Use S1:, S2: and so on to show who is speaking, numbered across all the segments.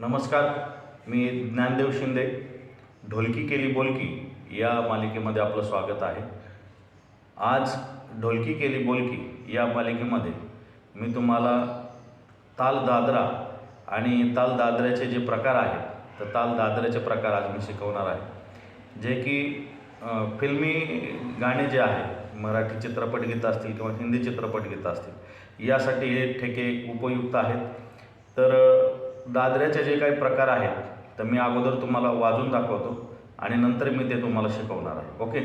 S1: नमस्कार मी ज्ञानदेव शिंदे. ढोलकी केली बोलकी या मालिकेमध्ये आपलं स्वागत आहे. आज ढोलकी केली बोलकी या मालिकेमध्ये मी तुम्हाला ताल दादरा आणि ताल दादऱ्याचे जे प्रकार आहेत तर ताल दादऱ्याचे प्रकार आज मी शिकवणार आहे. जे की फिल्मी गाणे जे आहे मराठी चित्रपट गीतं असतील किंवा हिंदी चित्रपट गीतं असतील यासाठी हे ठेके उपयुक्त आहेत. तर दादऱ्याचे जे काही प्रकार आहेत तर मी अगोदर तुम्हाला वाजून दाखवतो आणि नंतर मी ते तुम्हाला शिकवणार आहे. ओके?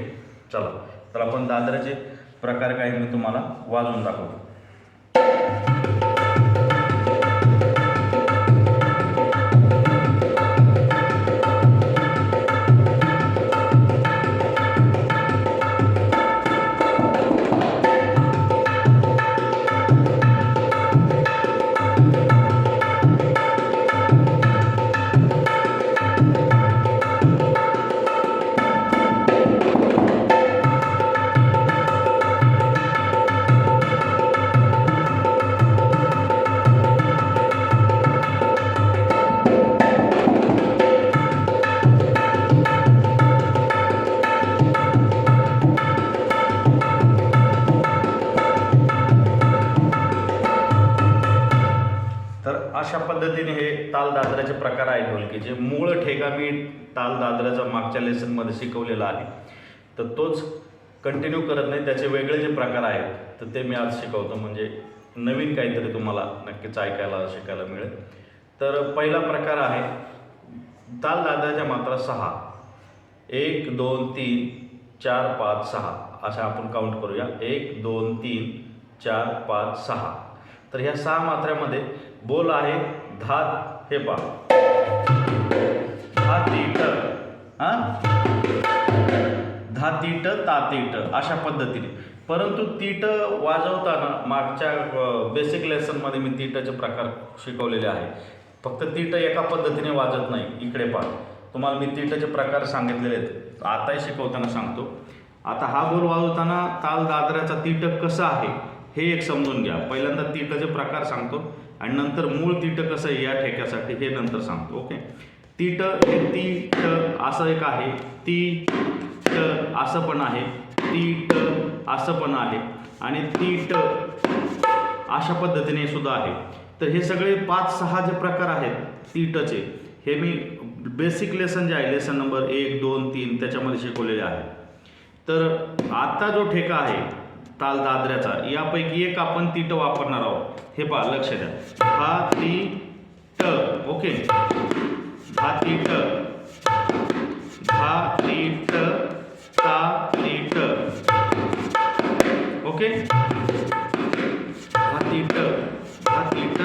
S1: चला. तर आपण दादऱ्याचे प्रकार काही मी तुम्हाला वाजून दाखवतो. पद्धतीने हे ताल दादऱ्याचे प्रकार आहेत ढोलकीचे मूळ ठेका मी ताल दादऱ्याचा मागच्या लेसनमध्ये शिकवलेला आहे. तर तोच कंटिन्यू करत नाही त्याचे वेगळे जे प्रकार आहेत तर ते मी आज शिकवतो. म्हणजे नवीन काहीतरी तुम्हाला नक्कीच ऐकायला शिकायला मिळेल. तर पहिला प्रकार आहे ताल दादऱ्याच्या मात्रा सहा. एक दोन तीन चार पाच सहा. अशा आपण काउंट करूया. एक दोन तीन चार पाच सहा. तर ह्या सहा मात्र्यामध्ये बोल आहे धात हे पा धातीट हां? धातीट तातीट अशा पद्धतीने. परंतु तीट वाजवताना मागच्या बेसिक लेसनमध्ये मी तीटाचे प्रकार शिकवलेले आहे. फक्त तीट एका पद्धतीने वाजत नाही इकडे पहा. तुम्हाला मी तीटाचे प्रकार सांगितलेले आहेत. आताही शिकवताना सांगतो. आता हा बोल वाजवताना ताल दादराचा तीटक कसा आहे हे एक समजून घ्या. पहिल्यांदा तीटाचे प्रकार सांगतो. आणि नंतर मूळ तीट कसं आहे या ठेक्यासाठी हे नंतर सांगतो ओके? तीट हे तीट असं एक आहे ती ट असं पण आहे तीट असं पण आहे आणि तीट अशा पद्धतीने सुद्धा आहे. तर हे सगळे पाच सहा जे प्रकार आहेत तीटचे हे मी बेसिक लेसन जे आहे लेसन नंबर एक दोन तीन त्याच्यामध्ये शिकवलेले आहे. तर आता जो ठेका आहे ताल दादऱ्याचा यापैकी एक आपण तीट वापरणार आहोत. हे पहा लक्ष द्या. हा ती ट ओके? हा ती ट हा ती ट ता ती ट ओके? हा ती ट हा ती ट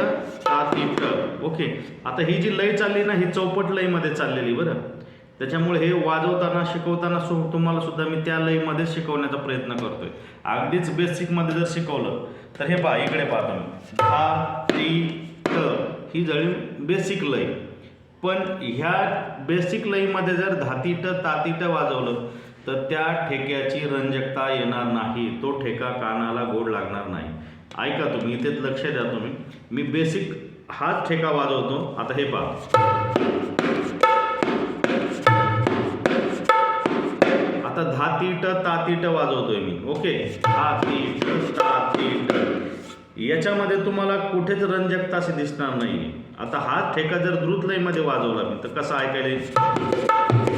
S1: ता ती ट ओके? आता ही जी लय चालली ना ही चौपट लयमध्ये चाललेली बरं. त्याच्यामुळे हे वाजवताना शिकवताना सु तुम्हाला सुद्धा मी त्या लयमध्ये शिकवण्याचा प्रयत्न करतोय. अगदीच बेसिकमध्ये जर शिकवलं तर हे पहा इकडे पाहतो तुम्ही. धा ती ट ही जळी बेसिक लय पण ह्या बेसिक लयमध्ये जर धातीट तातीट वाजवलं तर त्या ठेक्याची रंजकता येणार नाही. तो ठेका कानाला गोड लागणार नाही. ऐका तुम्ही इथेच लक्ष द्या तुम्ही. मी बेसिक हाच ठेका वाजवतो. आता हे पहा. आता धातीट तातीट वाजवतोय मी. ओके धातीट तातीट याच्यामध्ये तुम्हाला कुठेच रंजकता असे दिसणार नाही आता हा ठेका जर द्रुत लयमध्ये वाजवला मी तर कसा ऐकायला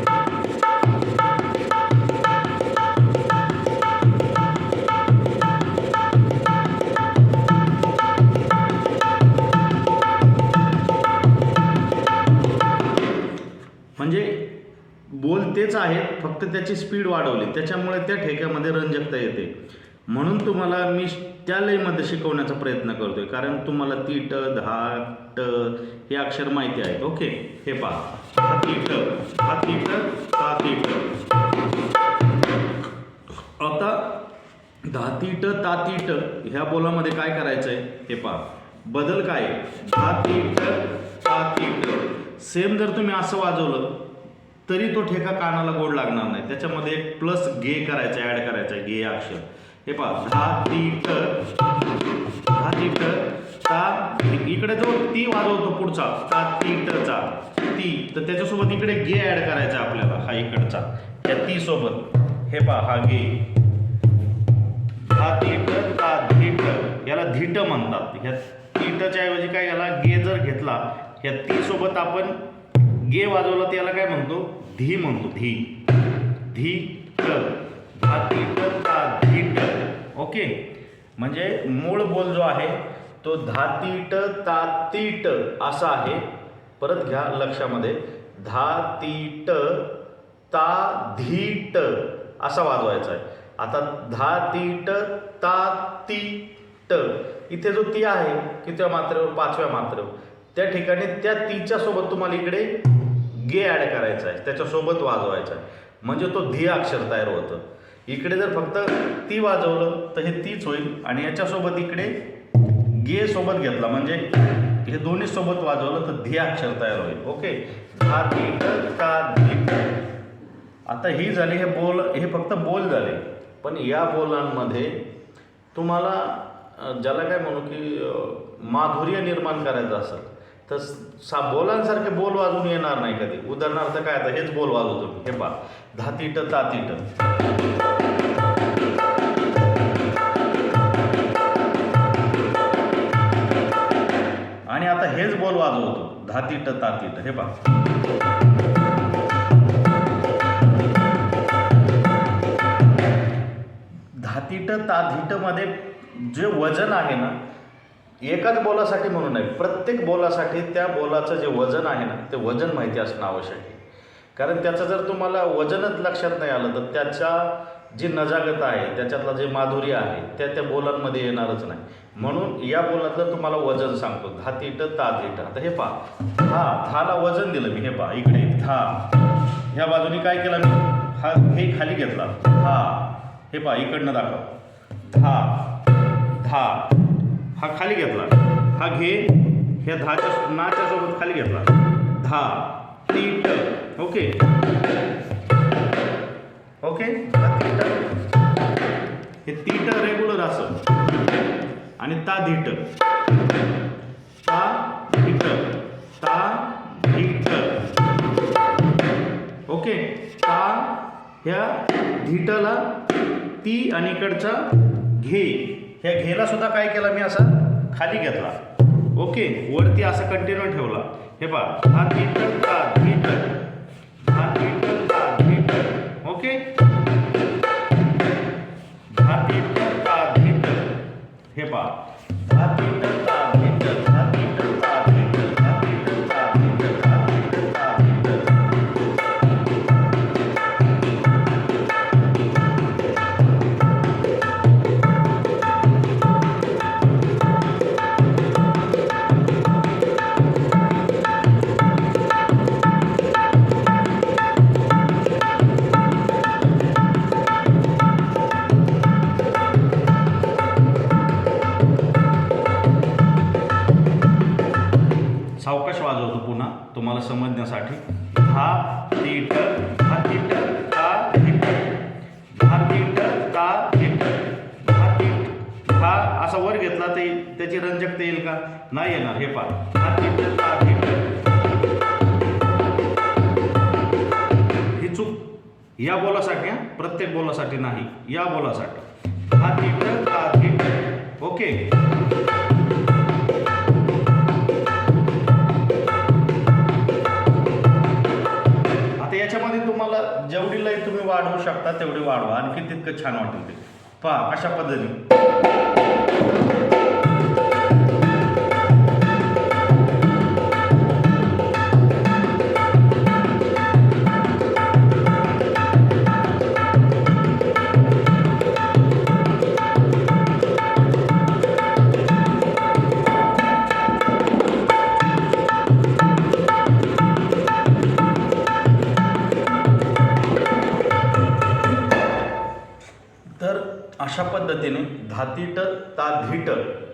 S1: बोल तेच आहेत फक्त त्याची स्पीड वाढवली. त्याच्यामुळे त्या ठेक्यामध्ये रंजकता येते. म्हणून तुम्हाला मी त्या लयमध्ये शिकवण्याचा प्रयत्न करतोय. कारण तुम्हाला तीट धा ट हे अक्षर माहिती आहेत. ओके? हे पहा. हा तीट हा तीट हा आता धातीट तातीट ह्या बोलामध्ये काय करायचं आहे हे पहा. बदल काय? आहे? धातीट तातीट सेम जर तुम्ही असं वाजवलं तरी तो ठेका कानाला गोड लागणार नाही. त्याच्यामध्ये एक प्लस गे करायचा ॲड करायचा आहे गे अक्षर. हे पहा धा ती ट धा ती ट ता इकडे जो ती वाजवतो पुढचा ता ती टचा ती तर त्याच्यासोबत इकडे गे ॲड करायचा आपल्याला हा इकडचा. त्या ती सोबत. हे पहा हा गे दहा तीट ता धीट याला धीट म्हणतात. ह्या तीटच्या ऐवजी काय याला गे जर घेतला ह्या ती सोबत आपण गे वाजवला तर याला काय म्हणतो? धी म्हणतो धी. धी ट हा ता धीट ओके? म्हणजे मूळ बोल जो आहे तो धातीट तातीट असा आहे. परत घ्या लक्षामध्ये. धातीट ता धीट असा वाजवायचा आहे. आता धा तीट ता ती ट. इथे जो ती आहे कितव्या मात्रेवर? पाचव्या मात्रेवर. त्या ठिकाणी त्या तीच्या सोबत तुम्हाला इकडे गे ॲड करायचा आहे त्याच्यासोबत वाजवायचा आहे. म्हणजे तो धी अक्षर तयार होतं. इकडे जर फक्त ती वाजवलं तर हे तीच होईल. आणि याच्यासोबत इकडे गे सोबत घेतला. म्हणजे हे दोन्ही सोबत वाजवलं तर धी अक्षर तयार होईल. ओके? धा धी ट धी. आता ही झाली हे बोल हे फक्त बोल झाले. पण या बोलांमध्ये तुम्हाला ज्याला काय म्हणू की माधुर्य निर्माण करायचं असेल तर सा बोलांसारखे बोल वाजून येणार नाही कधी. उदाहरणार्थ काय आता हेच बोल वाजवतो मी. हे पा धातीट तातीट. आणि आता हेच बोल वाजवतो. धातीट तातीट. हे पा धातीट ताधीटमध्ये जे वजन आहे ना एकाच बोलासाठी म्हणून नाही प्रत्येक बोलासाठी त्या बोलाचं जे वजन आहे ना ते वजन माहिती असणं आवश्यक आहे. कारण त्याचं जर तुम्हाला वजनच लक्षात नाही आलं तर त्याच्या जी नजागत आहे त्याच्यातलं जे माधुर्य आहे त्या त्या बोलांमध्ये येणारच नाही. म्हणून या बोलातलं तुम्हाला वजन सांगतो. धा तिट ता तिट आता हे पहा. धा थाला वजन दिलं मी हे पहा इकडे. धा ह्या बाजूने काय केलं मी? हा हे खाली घेतला. हा हे पहा इकडनं दाखव. धा धा हा खाली घेतला. हा घे ह्या धाच्या नाच्या सोबत खाली घेतला. धा तीट ओके. ओके? हे तीट रेग्युलर असं. आणि ता धीट. ता धीट. ता धीट. ओके? ता ह्या धीटला ती आणि इकडचा घे. ह्या घेला सुद्धा काय केला मी असा? खाली घेतला. ओके वरती असं कंटिन्यू ठेवला. हे पहा हा मीटर ता मीटर हा मीटर ता मीटर ओके? हा मीटर ता मीटर हे पहा हा मीटर ता सावकाश वाजवतो पुन्हा तुम्हाला समजण्यासाठी. हा तीट हा तीट ता तीट हा तीट ता हा तीट असा वर घेतला ते त्याची रंजकता येईल का? नाही येणार हे पा हा तीट ता ही चूक या बोलासाठी प्रत्येक बोलासाठी नाही या बोलासाठी. हा तीट ता छान वाटेल ते. पहा अशा पद्धतीने.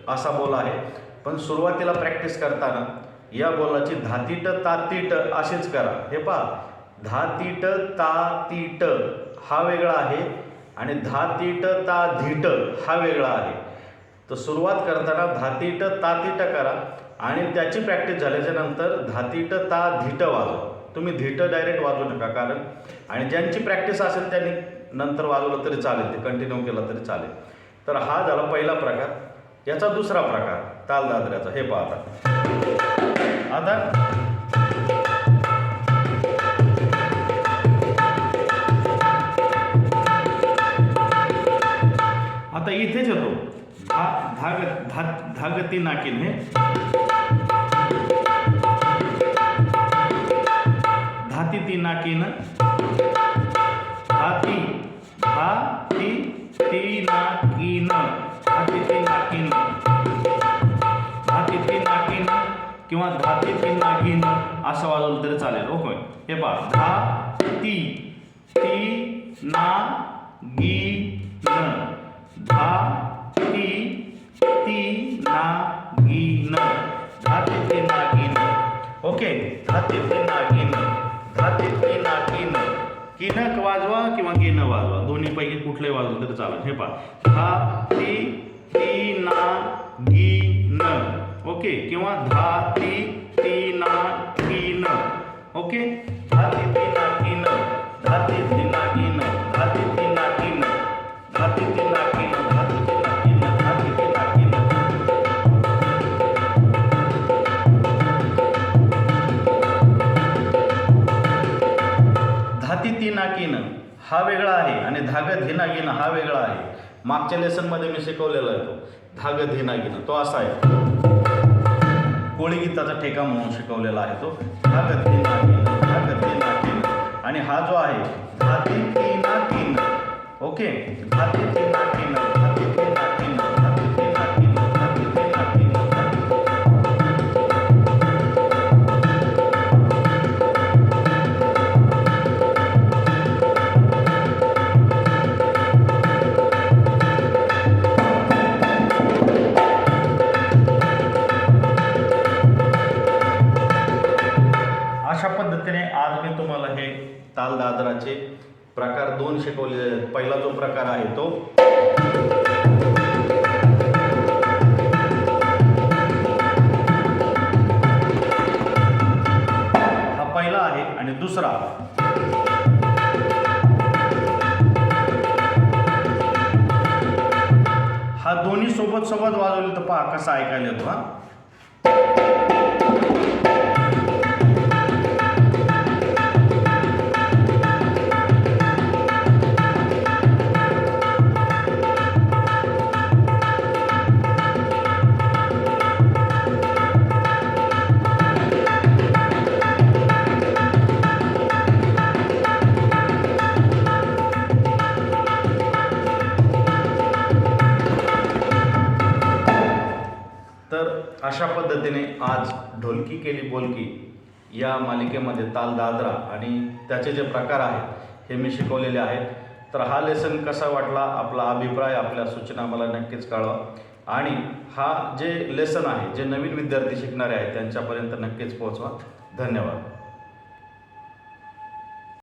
S1: असा बोल आहे. पण सुरुवातीला प्रॅक्टिस करताना या बोलाची धातीट तातीट अशीच करा. हे पहा. धातीट तातीट हा वेगळा आहे आणि धातीट ताधीट हा वेगळा आहे. तर सुरुवात करताना धातीट तातीट करा आणि त्याची प्रॅक्टिस झाल्याच्यानंतर धातीट ताधीट वाजवा. तुम्ही धीट डायरेक्ट वाजवू नका कारण आणि ज्यांची प्रॅक्टिस असेल त्यांनी नंतर वाजवलं तरी चालेल ते कंटिन्यू केलं तरी चालेल. तर हा झाला पहिला प्रकार. याचा दुसरा प्रकार ताल दादऱ्याचा हे पाहता आता. आता इथेच येतो. धा धाग धा धागती नाकीन. हे धाती ती नाकीन. धाती धा ती नाकीन असं वाजवलं तरी चालेल. हो, ओके हे पहा. धा ती ती ना गी न. धा ती ती ना गी न. धाती ती नागिन ओके. धाती ती नागिन ते ती नागिन किनक वाजवा किंवा गिन वाजवा. दोन्हीपैकी कुठले वाजवलं तरी चालेल. हे पहा. धा ती ती ना गी न. ओके. किंवा धा ती ती ना ओके? धाती ती ती धाती ती ती धाती गी न धा ती ती ना गी न धा ती ती ना ती ती ना ती ती धाती ती नाकीनं हा वेगळा आहे आणि धाग धिनागिनं हा वेगळा आहे. मागच्या लेसनमध्ये मी शिकवलेला आहे तो. धाग धिनागिनं तो असा आहे. कोळी गीताचा ठेका म्हणून शिकवलेला आहे तो. धाग धिनागिनं धाग धिनागिनं आणि हा जो आहे धाती ती नाकीनं ओके? धाती ती नाकीनं हे ताल दादराचे. प्रकार दोन शिकवले पहिला जो प्रकार आहे तो. हा पहिला आहे आणि दुसरा. हा दोन्ही सोबत सोबत वाजवले तर पहा कसा ऐकायला येतो हा. अशा पद्धतीने आज ढोलकी केली बोलकी या मालिकेमध्ये ताल दादरा आणि त्याचे जे प्रकार आहेत हे मी शिकवलेले आहेत. तर हा लेसन कसा वाटला? आपला अभिप्राय आपल्या सूचना मला नक्कीच कळवा. आणि हा जे लेसन आहे जे नवीन विद्यार्थी शिकणारे आहेत त्यांच्यापर्यंत नक्कीच पोहोचवा. धन्यवाद.